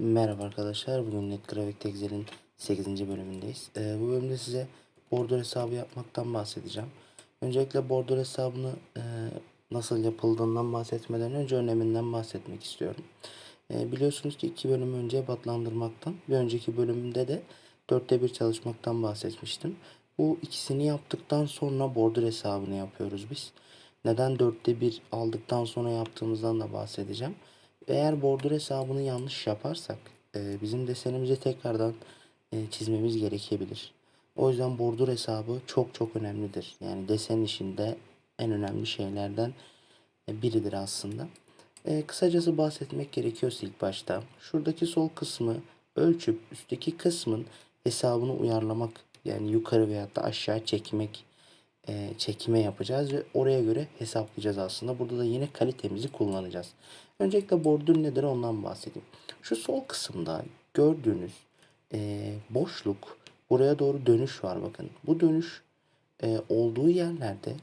Merhaba arkadaşlar. Bugün NetGraphic Excel'in 8. bölümündeyiz. Ee, bu bölümde size bordür hesabı yapmaktan bahsedeceğim. Öncelikle bordür hesabını e, nasıl yapıldığından bahsetmeden önce öneminden bahsetmek istiyorum. Ee, biliyorsunuz ki iki bölüm önce batlandırmaktan, bir önceki bölümde de dörtte bir çalışmaktan bahsetmiştim. Bu ikisini yaptıktan sonra bordür hesabını yapıyoruz biz. Neden dörtte bir aldıktan sonra yaptığımızdan da bahsedeceğim. Eğer bordür hesabını yanlış yaparsak e, bizim desenimizi tekrardan e, çizmemiz gerekebilir. O yüzden bordür hesabı çok çok önemlidir. Yani desen işinde en önemli şeylerden e, biridir aslında. E, kısacası bahsetmek gerekiyorsa ilk başta şuradaki sol kısmı ölçüp üstteki kısmın hesabını uyarlamak yani yukarı veyahut da aşağı çekmek e, çekime yapacağız ve oraya göre hesaplayacağız aslında. Burada da yine kalitemizi kullanacağız. Öncelikle bordür nedir ondan bahsedeyim. Şu sol kısımda gördüğünüz e, boşluk buraya doğru dönüş var bakın. Bu dönüş e, olduğu yerlerde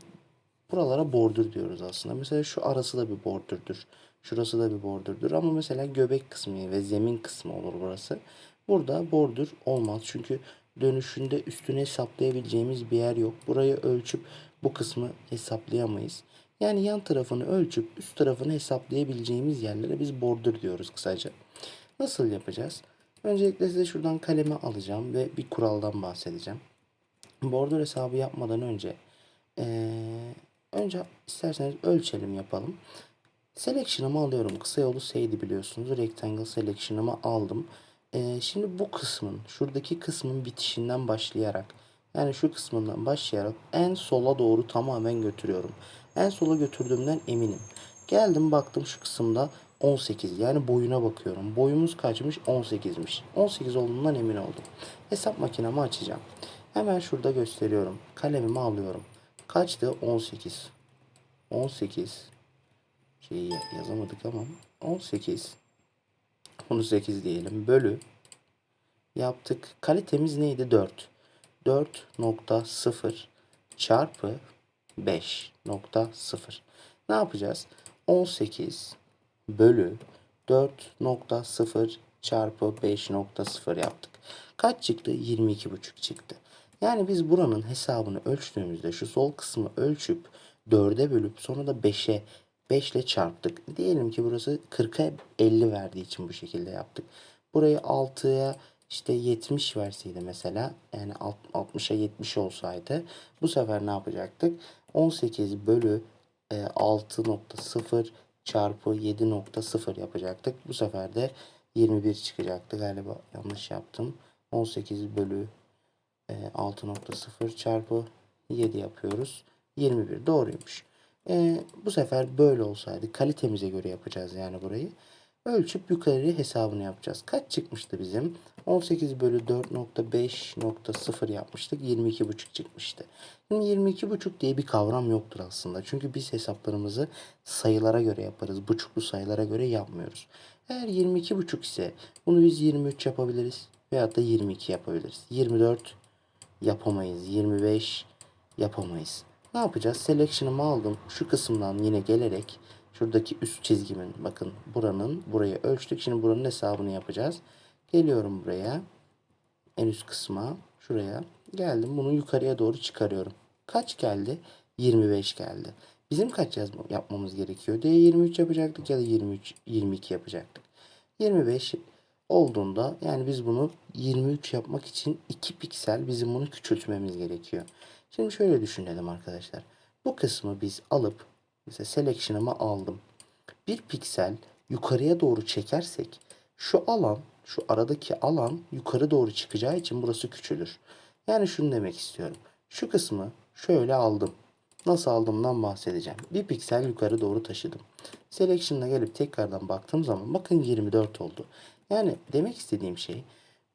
buralara bordür diyoruz aslında. Mesela şu arası da bir bordürdür. Şurası da bir bordürdür ama mesela göbek kısmı ve zemin kısmı olur burası. Burada bordür olmaz çünkü dönüşünde üstüne hesaplayabileceğimiz bir yer yok. Burayı ölçüp bu kısmı hesaplayamayız. Yani yan tarafını ölçüp üst tarafını hesaplayabileceğimiz yerlere biz bordür diyoruz kısaca. Nasıl yapacağız? Öncelikle size şuradan kalemi alacağım ve bir kuraldan bahsedeceğim. Bordür hesabı yapmadan önce eee, önce isterseniz ölçelim yapalım. Selection'ımı alıyorum. Kısa yolu S'ydi biliyorsunuz. Rectangle Selection'ımı aldım. Ee, şimdi bu kısmın, şuradaki kısmın bitişinden başlayarak, yani şu kısmından başlayarak en sola doğru tamamen götürüyorum. En sola götürdüğümden eminim. Geldim baktım şu kısımda 18 yani boyuna bakıyorum. Boyumuz kaçmış? 18'miş. 18 olduğundan emin oldum. Hesap makinemi açacağım. Hemen şurada gösteriyorum. Kalemimi alıyorum. Kaçtı? 18. 18 şeyi yazamadık ama 18 bunu 8 diyelim bölü yaptık. Kalitemiz neydi? 4. 4.0 çarpı 5.0. Ne yapacağız? 18 bölü 4.0 çarpı 5.0 yaptık. Kaç çıktı? 22.5 çıktı. Yani biz buranın hesabını ölçtüğümüzde şu sol kısmı ölçüp 4'e bölüp sonra da 5'e 5 ile çarptık. Diyelim ki burası 40'a 50 verdiği için bu şekilde yaptık. Burayı 6'ya işte 70 verseydi mesela yani 60'a 70 olsaydı bu sefer ne yapacaktık? 18 bölü e, 6.0 çarpı 7.0 yapacaktık. Bu sefer de 21 çıkacaktı galiba yanlış yaptım. 18 bölü e, 6.0 çarpı 7 yapıyoruz. 21 doğruymuş. E, bu sefer böyle olsaydı kalitemize göre yapacağız yani burayı. Ölçüp yukarı hesabını yapacağız. Kaç çıkmıştı bizim? 18 bölü 4.5.0 yapmıştık. 22.5 çıkmıştı. Şimdi 22.5 diye bir kavram yoktur aslında. Çünkü biz hesaplarımızı sayılara göre yaparız. Buçuklu sayılara göre yapmıyoruz. Eğer 22.5 ise bunu biz 23 yapabiliriz. Veyahut da 22 yapabiliriz. 24 yapamayız. 25 yapamayız. Ne yapacağız? Selection'ımı aldım. Şu kısımdan yine gelerek şuradaki üst çizgimin bakın buranın burayı ölçtük. Şimdi buranın hesabını yapacağız. Geliyorum buraya. En üst kısma. Şuraya. Geldim. Bunu yukarıya doğru çıkarıyorum. Kaç geldi? 25 geldi. Bizim kaç yazma, yapmamız gerekiyor diye 23 yapacaktık ya da 23 22 yapacaktık. 25 olduğunda yani biz bunu 23 yapmak için 2 piksel bizim bunu küçültmemiz gerekiyor. Şimdi şöyle düşünelim arkadaşlar. Bu kısmı biz alıp mesela selection'ımı aldım. Bir piksel yukarıya doğru çekersek şu alan, şu aradaki alan yukarı doğru çıkacağı için burası küçülür. Yani şunu demek istiyorum. Şu kısmı şöyle aldım. Nasıl aldığımdan bahsedeceğim. Bir piksel yukarı doğru taşıdım. Selection'a gelip tekrardan baktığım zaman bakın 24 oldu. Yani demek istediğim şey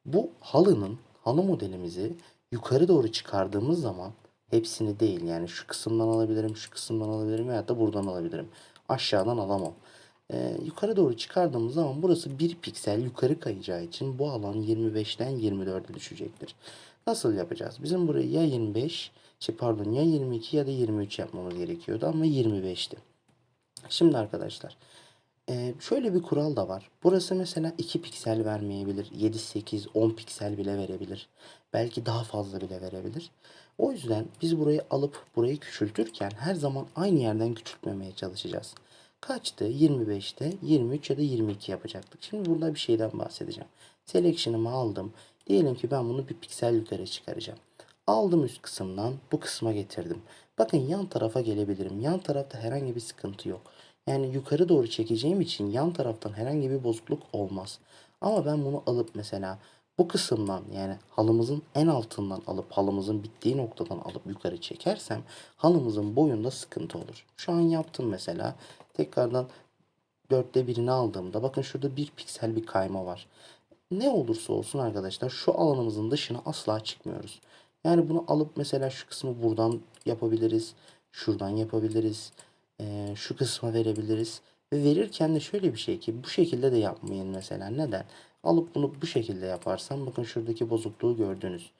bu halının, halı modelimizi yukarı doğru çıkardığımız zaman hepsini değil yani şu kısımdan alabilirim, şu kısımdan alabilirim veya da buradan alabilirim. Aşağıdan alamam. Ee, yukarı doğru çıkardığımız zaman burası bir piksel yukarı kayacağı için bu alan 25'ten 24'e düşecektir. Nasıl yapacağız? Bizim burayı ya 25, şey pardon ya 22 ya da 23 yapmamız gerekiyordu ama 25'ti. Şimdi arkadaşlar Ee, şöyle bir kural da var. Burası mesela 2 piksel vermeyebilir. 7, 8, 10 piksel bile verebilir. Belki daha fazla bile verebilir. O yüzden biz burayı alıp burayı küçültürken her zaman aynı yerden küçültmemeye çalışacağız. Kaçtı? 25'te 23 ya da 22 yapacaktık. Şimdi burada bir şeyden bahsedeceğim. Selection'ımı aldım. Diyelim ki ben bunu bir piksel yukarı çıkaracağım. Aldım üst kısımdan bu kısma getirdim. Bakın yan tarafa gelebilirim. Yan tarafta herhangi bir sıkıntı yok. Yani yukarı doğru çekeceğim için yan taraftan herhangi bir bozukluk olmaz. Ama ben bunu alıp mesela bu kısımdan yani halımızın en altından alıp halımızın bittiği noktadan alıp yukarı çekersem halımızın boyunda sıkıntı olur. Şu an yaptım mesela. Tekrardan dörtte birini aldığımda bakın şurada bir piksel bir kayma var. Ne olursa olsun arkadaşlar şu alanımızın dışına asla çıkmıyoruz. Yani bunu alıp mesela şu kısmı buradan yapabiliriz. Şuradan yapabiliriz. Ee, şu kısma verebiliriz. Ve verirken de şöyle bir şey ki bu şekilde de yapmayın mesela. Neden? Alıp bunu bu şekilde yaparsam bakın şuradaki bozukluğu gördünüz.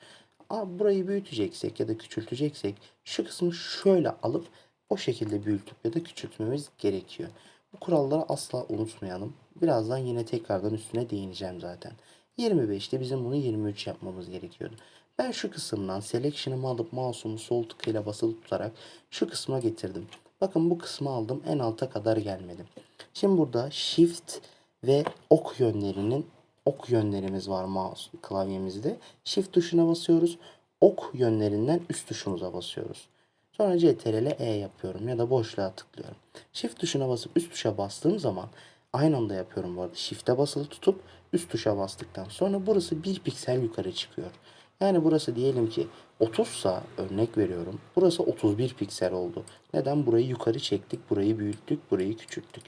Aa, burayı büyüteceksek ya da küçülteceksek şu kısmı şöyle alıp o şekilde büyütüp ya da küçültmemiz gerekiyor. Bu kuralları asla unutmayalım. Birazdan yine tekrardan üstüne değineceğim zaten. 25'te bizim bunu 23 yapmamız gerekiyordu. Ben şu kısımdan selection'ımı alıp mouse'umu sol tıkıyla basılı tutarak şu kısma getirdim. Bakın bu kısmı aldım en alta kadar gelmedim. Şimdi burada shift ve ok yönlerinin ok yönlerimiz var mouse klavyemizde. Shift tuşuna basıyoruz. Ok yönlerinden üst tuşumuza basıyoruz. Sonra CTRL E yapıyorum ya da boşluğa tıklıyorum. Shift tuşuna basıp üst tuşa bastığım zaman aynı anda yapıyorum bu arada. Shift'e basılı tutup üst tuşa bastıktan sonra burası bir piksel yukarı çıkıyor. Yani burası diyelim ki 30 sa örnek veriyorum. Burası 31 piksel oldu. Neden? Burayı yukarı çektik, burayı büyüttük, burayı küçülttük.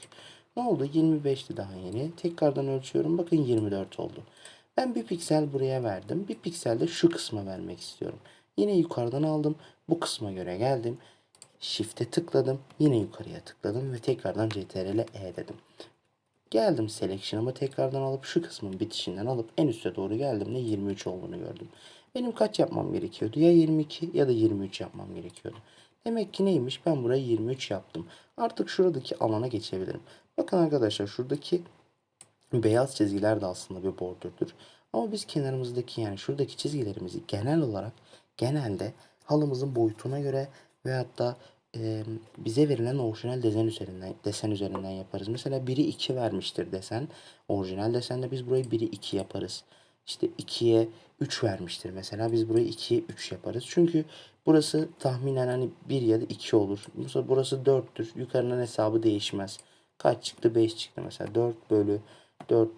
Ne oldu? 25'ti daha yeni. Tekrardan ölçüyorum. Bakın 24 oldu. Ben bir piksel buraya verdim. Bir piksel de şu kısma vermek istiyorum. Yine yukarıdan aldım. Bu kısma göre geldim. Shift'e tıkladım. Yine yukarıya tıkladım ve tekrardan CTRL E dedim. Geldim selection'ımı tekrardan alıp şu kısmın bitişinden alıp en üste doğru geldiğimde 23 olduğunu gördüm. Benim kaç yapmam gerekiyordu? Ya 22 ya da 23 yapmam gerekiyordu. Demek ki neymiş? Ben burayı 23 yaptım. Artık şuradaki alana geçebilirim. Bakın arkadaşlar şuradaki beyaz çizgiler de aslında bir bordürdür. Ama biz kenarımızdaki yani şuradaki çizgilerimizi genel olarak genelde halımızın boyutuna göre veyahut da e, bize verilen orijinal desen üzerinden desen üzerinden yaparız. Mesela biri 2 vermiştir desen. Orijinal desende biz burayı 1'i 2 yaparız. İşte 2'ye 3 vermiştir mesela. Biz burayı 2'ye 3 yaparız. Çünkü burası tahminen hani 1 ya da 2 olur. Mesela burası 4'tür. Yukarının hesabı değişmez. Kaç çıktı? 5 çıktı mesela. 4 bölü 4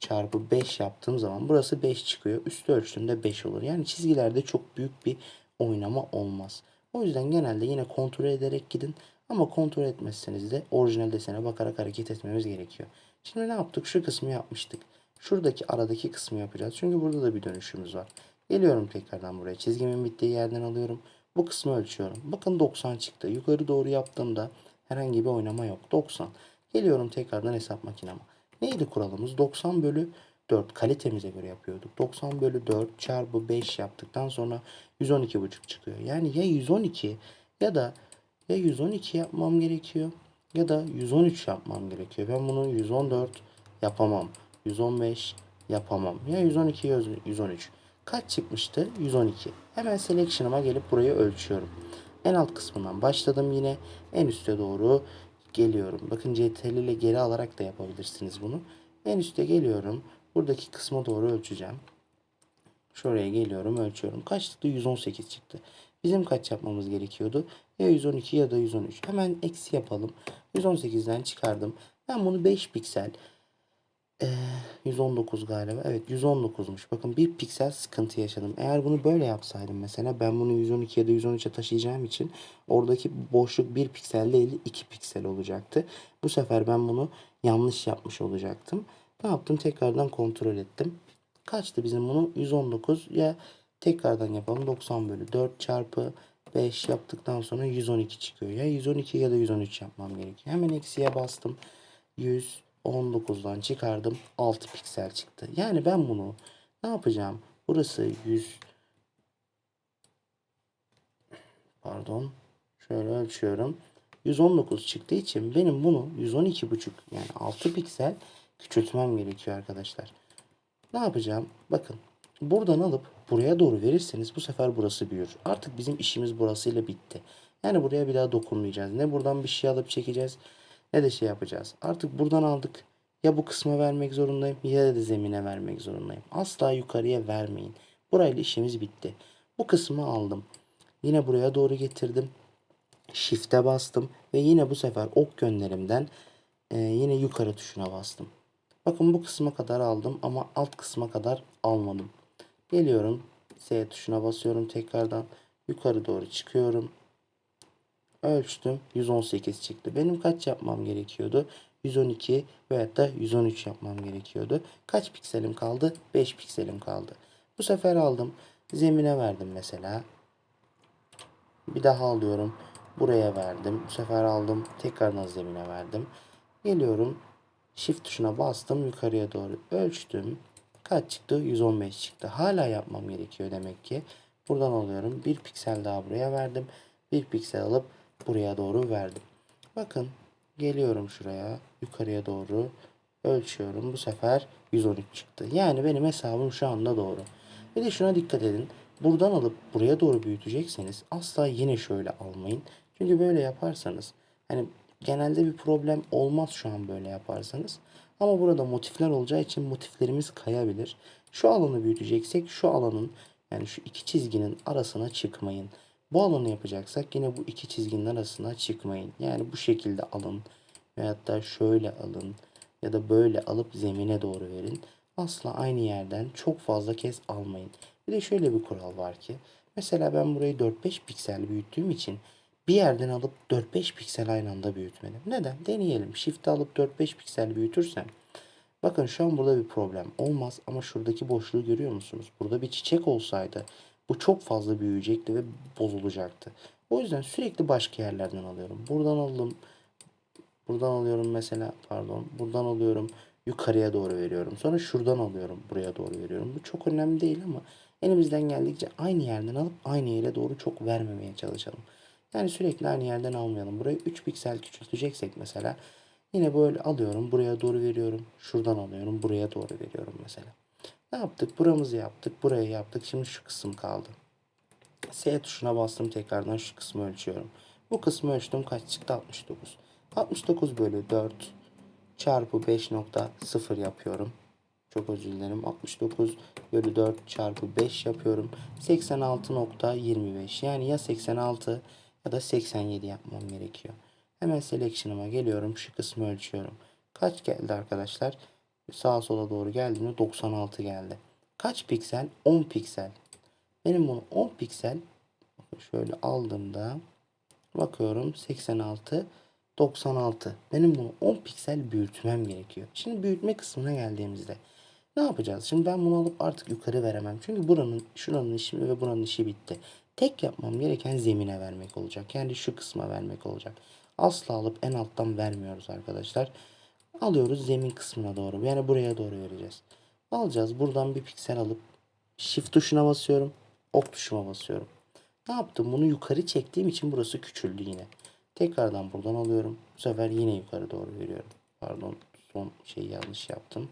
çarpı 5 yaptığım zaman burası 5 çıkıyor. Üstü ölçtüğümde 5 olur. Yani çizgilerde çok büyük bir oynama olmaz. O yüzden genelde yine kontrol ederek gidin. Ama kontrol etmezseniz de orijinal desene bakarak hareket etmemiz gerekiyor. Şimdi ne yaptık? Şu kısmı yapmıştık. Şuradaki aradaki kısmı yapacağız. Çünkü burada da bir dönüşümüz var. Geliyorum tekrardan buraya. Çizgimin bittiği yerden alıyorum. Bu kısmı ölçüyorum. Bakın 90 çıktı. Yukarı doğru yaptığımda herhangi bir oynama yok. 90. Geliyorum tekrardan hesap makinama. Neydi kuralımız? 90 bölü 4 kalitemize göre yapıyorduk. 90 bölü 4 çarpı 5 yaptıktan sonra 112,5 çıkıyor. Yani ya 112 ya da ya 112 yapmam gerekiyor ya da 113 yapmam gerekiyor. Ben bunu 114 yapamam. 115 yapamam. Ya 112 ya 113. Kaç çıkmıştı? 112. Hemen selection'ıma gelip burayı ölçüyorum. En alt kısmından başladım yine. En üste doğru geliyorum. Bakın CTRL ile geri alarak da yapabilirsiniz bunu. En üste geliyorum. Buradaki kısma doğru ölçeceğim. Şuraya geliyorum ölçüyorum. Kaç çıktı? 118 çıktı. Bizim kaç yapmamız gerekiyordu? Ya 112 ya da 113. Hemen eksi yapalım. 118'den çıkardım. Ben bunu 5 piksel ee, 119 galiba. Evet 119'muş. Bakın bir piksel sıkıntı yaşadım. Eğer bunu böyle yapsaydım mesela ben bunu 112 ya da 113'e taşıyacağım için oradaki boşluk bir piksel değil 2 piksel olacaktı. Bu sefer ben bunu yanlış yapmış olacaktım. Ne yaptım? Tekrardan kontrol ettim. Kaçtı bizim bunu? 119 ya tekrardan yapalım. 90 bölü 4 çarpı 5 yaptıktan sonra 112 çıkıyor. Ya 112 ya da 113 yapmam gerekiyor. Hemen eksiye bastım. 119'dan çıkardım. 6 piksel çıktı. Yani ben bunu ne yapacağım? Burası 100 pardon. Şöyle ölçüyorum. 119 çıktığı için benim bunu 112,5 yani 6 piksel küçültmem gerekiyor arkadaşlar. Ne yapacağım? Bakın buradan alıp buraya doğru verirseniz bu sefer burası büyür. Artık bizim işimiz burasıyla bitti. Yani buraya bir daha dokunmayacağız. Ne buradan bir şey alıp çekeceğiz ne de şey yapacağız. Artık buradan aldık. Ya bu kısma vermek zorundayım ya da zemine vermek zorundayım. Asla yukarıya vermeyin. Burayla işimiz bitti. Bu kısmı aldım. Yine buraya doğru getirdim. Shift'e bastım ve yine bu sefer ok gönderimden e, yine yukarı tuşuna bastım. Bakın bu kısma kadar aldım ama alt kısma kadar almadım. Geliyorum S tuşuna basıyorum tekrardan yukarı doğru çıkıyorum. Ölçtüm 118 çıktı. Benim kaç yapmam gerekiyordu? 112 veyahut da 113 yapmam gerekiyordu. Kaç pikselim kaldı? 5 pikselim kaldı. Bu sefer aldım. Zemine verdim mesela. Bir daha alıyorum. Buraya verdim. Bu sefer aldım. Tekrardan zemine verdim. Geliyorum. Shift tuşuna bastım. Yukarıya doğru ölçtüm. Kaç çıktı? 115 çıktı. Hala yapmam gerekiyor demek ki. Buradan alıyorum. Bir piksel daha buraya verdim. Bir piksel alıp buraya doğru verdim. Bakın geliyorum şuraya. Yukarıya doğru ölçüyorum. Bu sefer 113 çıktı. Yani benim hesabım şu anda doğru. Bir de şuna dikkat edin. Buradan alıp buraya doğru büyütecekseniz asla yine şöyle almayın. Çünkü böyle yaparsanız hani genelde bir problem olmaz şu an böyle yaparsanız. Ama burada motifler olacağı için motiflerimiz kayabilir. Şu alanı büyüteceksek şu alanın yani şu iki çizginin arasına çıkmayın. Bu alanı yapacaksak yine bu iki çizginin arasına çıkmayın. Yani bu şekilde alın veyahut da şöyle alın ya da böyle alıp zemine doğru verin. Asla aynı yerden çok fazla kez almayın. Bir de şöyle bir kural var ki mesela ben burayı 4-5 piksel büyüttüğüm için bir yerden alıp 4-5 piksel aynı anda büyütmedim. Neden? Deneyelim. Shift'i alıp 4-5 piksel büyütürsem bakın şu an burada bir problem olmaz ama şuradaki boşluğu görüyor musunuz? Burada bir çiçek olsaydı bu çok fazla büyüyecekti ve bozulacaktı. O yüzden sürekli başka yerlerden alıyorum. Buradan aldım. Buradan alıyorum mesela pardon. Buradan alıyorum. Yukarıya doğru veriyorum. Sonra şuradan alıyorum. Buraya doğru veriyorum. Bu çok önemli değil ama elimizden geldikçe aynı yerden alıp aynı yere doğru çok vermemeye çalışalım. Yani sürekli aynı yerden almayalım. Burayı 3 piksel küçülteceksek mesela yine böyle alıyorum. Buraya doğru veriyorum. Şuradan alıyorum. Buraya doğru veriyorum mesela. Ne yaptık? Buramızı yaptık. Burayı yaptık. Şimdi şu kısım kaldı. S tuşuna bastım tekrardan şu kısmı ölçüyorum. Bu kısmı ölçtüm kaç çıktı? 69. 69 bölü 4 çarpı 5.0 yapıyorum. Çok özür dilerim. 69 bölü 4 çarpı 5 yapıyorum. 86.25 yani ya 86 ya da 87 yapmam gerekiyor. Hemen selection'ıma geliyorum. Şu kısmı ölçüyorum. Kaç geldi arkadaşlar? Sağa sola doğru geldiğinde 96 geldi. Kaç piksel? 10 piksel. Benim bunu 10 piksel şöyle aldığımda bakıyorum 86 96. Benim bunu 10 piksel büyütmem gerekiyor. Şimdi büyütme kısmına geldiğimizde ne yapacağız? Şimdi ben bunu alıp artık yukarı veremem. Çünkü buranın, şuranın işi ve buranın işi bitti. Tek yapmam gereken zemine vermek olacak. Yani şu kısma vermek olacak. Asla alıp en alttan vermiyoruz arkadaşlar. Alıyoruz zemin kısmına doğru. Yani buraya doğru vereceğiz. Alacağız. Buradan bir piksel alıp shift tuşuna basıyorum. Ok tuşuma basıyorum. Ne yaptım? Bunu yukarı çektiğim için burası küçüldü yine. Tekrardan buradan alıyorum. Bu sefer yine yukarı doğru veriyorum. Pardon son şeyi yanlış yaptım.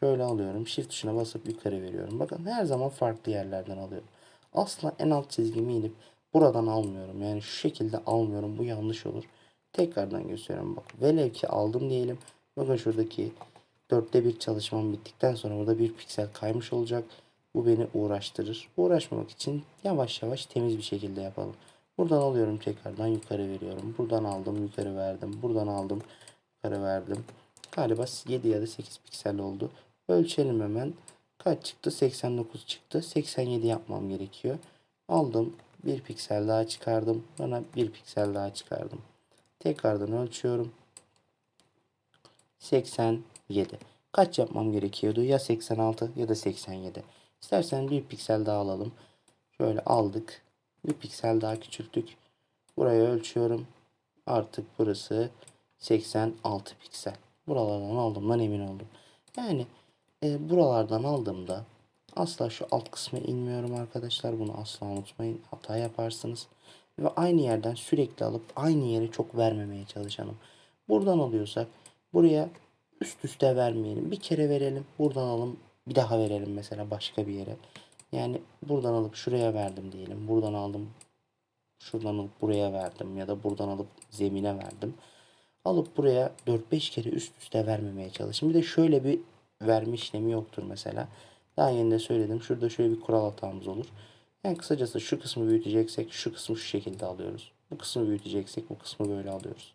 Şöyle alıyorum. Shift tuşuna basıp yukarı veriyorum. Bakın her zaman farklı yerlerden alıyorum. Asla en alt çizgimi inip buradan almıyorum. Yani şu şekilde almıyorum. Bu yanlış olur. Tekrardan gösteriyorum. Bak velev ki aldım diyelim. Bakın şuradaki dörtte bir çalışmam bittikten sonra burada bir piksel kaymış olacak. Bu beni uğraştırır. Uğraşmamak için yavaş yavaş temiz bir şekilde yapalım. Buradan alıyorum tekrardan yukarı veriyorum. Buradan aldım yukarı verdim. Buradan aldım yukarı verdim. Galiba 7 ya da 8 piksel oldu. Ölçelim hemen. Kaç çıktı? 89 çıktı. 87 yapmam gerekiyor. Aldım. Bir piksel daha çıkardım. Bana bir piksel daha çıkardım. Tekrardan ölçüyorum. 87. Kaç yapmam gerekiyordu? Ya 86 ya da 87. İstersen bir piksel daha alalım. Şöyle aldık. Bir piksel daha küçülttük. Burayı ölçüyorum. Artık burası 86 piksel. Buralardan aldığımdan emin oldum. Yani e, buralardan aldığımda asla şu alt kısma inmiyorum arkadaşlar. Bunu asla unutmayın. Hata yaparsınız. ve aynı yerden sürekli alıp aynı yere çok vermemeye çalışalım. Buradan alıyorsak buraya üst üste vermeyelim. Bir kere verelim. Buradan alalım. Bir daha verelim mesela başka bir yere. Yani buradan alıp şuraya verdim diyelim. Buradan aldım. Şuradan alıp buraya verdim ya da buradan alıp zemine verdim. Alıp buraya 4-5 kere üst üste vermemeye çalışın. Bir de şöyle bir verme işlemi yoktur mesela. Daha yeni de söyledim. Şurada şöyle bir kural hatamız olur. Yani kısacası şu kısmı büyüteceksek şu kısmı şu şekilde alıyoruz. Bu kısmı büyüteceksek bu kısmı böyle alıyoruz.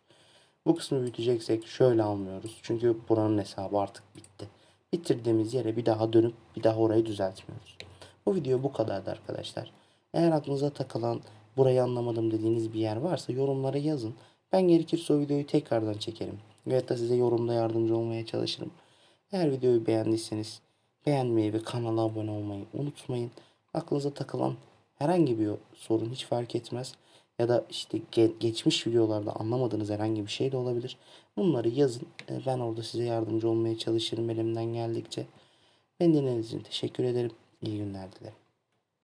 Bu kısmı büyüteceksek şöyle almıyoruz. Çünkü buranın hesabı artık bitti. Bitirdiğimiz yere bir daha dönüp bir daha orayı düzeltmiyoruz. Bu video bu kadardı arkadaşlar. Eğer aklınıza takılan burayı anlamadım dediğiniz bir yer varsa yorumlara yazın. Ben gerekirse o videoyu tekrardan çekerim. Veyahut da size yorumda yardımcı olmaya çalışırım. Eğer videoyu beğendiyseniz beğenmeyi ve kanala abone olmayı unutmayın. Aklınıza takılan herhangi bir sorun hiç fark etmez. Ya da işte ge- geçmiş videolarda anlamadığınız herhangi bir şey de olabilir. Bunları yazın. E, Ben orada size yardımcı olmaya çalışırım elimden geldikçe. Beni dinlediğiniz için teşekkür ederim. İyi günler dilerim.